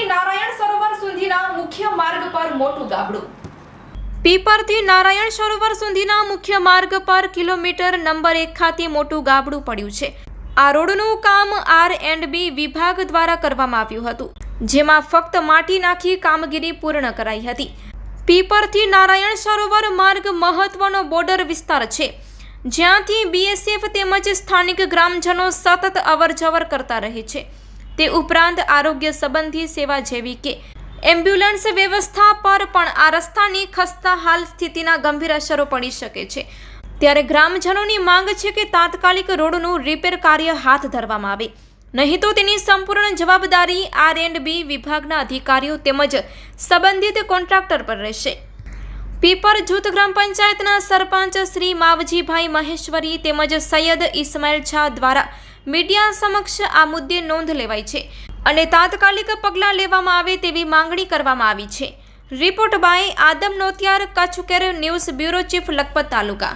નારાયણ સરોવર સુધીના મુખ્ય માર્ગ પર કિલોમીટર નંબર એક ખાતે મોટું ગાબડું પડ્યું છે. આ રોડનું કામ આર એન્ડ બી વિભાગ દ્વારા કરવામાં આવ્યું હતું, જેમાં ફક્ત માટી નાખી કામગીરી પૂર્ણ કરાઈ હતી. પીપરથી નારાયણ સરોવર માર્ગ મહત્વનો બોર્ડર વિસ્તાર છે, જ્યાંથી બીએસએફ તેમજ સ્થાનિક ગ્રામજનો સતત અવરજવર કરતા રહે છે. તે ઉપરાંત આરોગ્ય સંબંધી સેવા જેવી કે એમ્બ્યુલન્સ વ્યવસ્થા પર પણ આ રસ્તાની ખસ્તા હાલ સ્થિતિના ગંભીર અસરો પડી શકે છે. ત્યારે ગ્રામજનોની માંગ છે કે તાત્કાલિક રોડનું રિપેર કાર્ય હાથ ધરવામાં આવે. નહીં તો તેની સંપૂર્ણ જવાબદારી આર એન્ડ બી વિભાગના અધિકારીઓ તેમજ સંબંધિત કોન્ટ્રાક્ટર પર રહેશે. પીપર જૂથ ગ્રામ પંચાયતના સરપંચ શ્રી માવજીભાઈ મહેશ્વરી તેમજ સૈયદ ઇસ્માઇલ શાહ દ્વારા મીડિયા સમક્ષ આ મુદ્દે નોંધ લેવાઈ છે અને તાત્કાલિક પગલાં લેવામાં આવે તેવી માંગણી કરવામાં આવી છે. Report by Adam Notiyar Kutch Care News bureau chief Lakhpat taluka.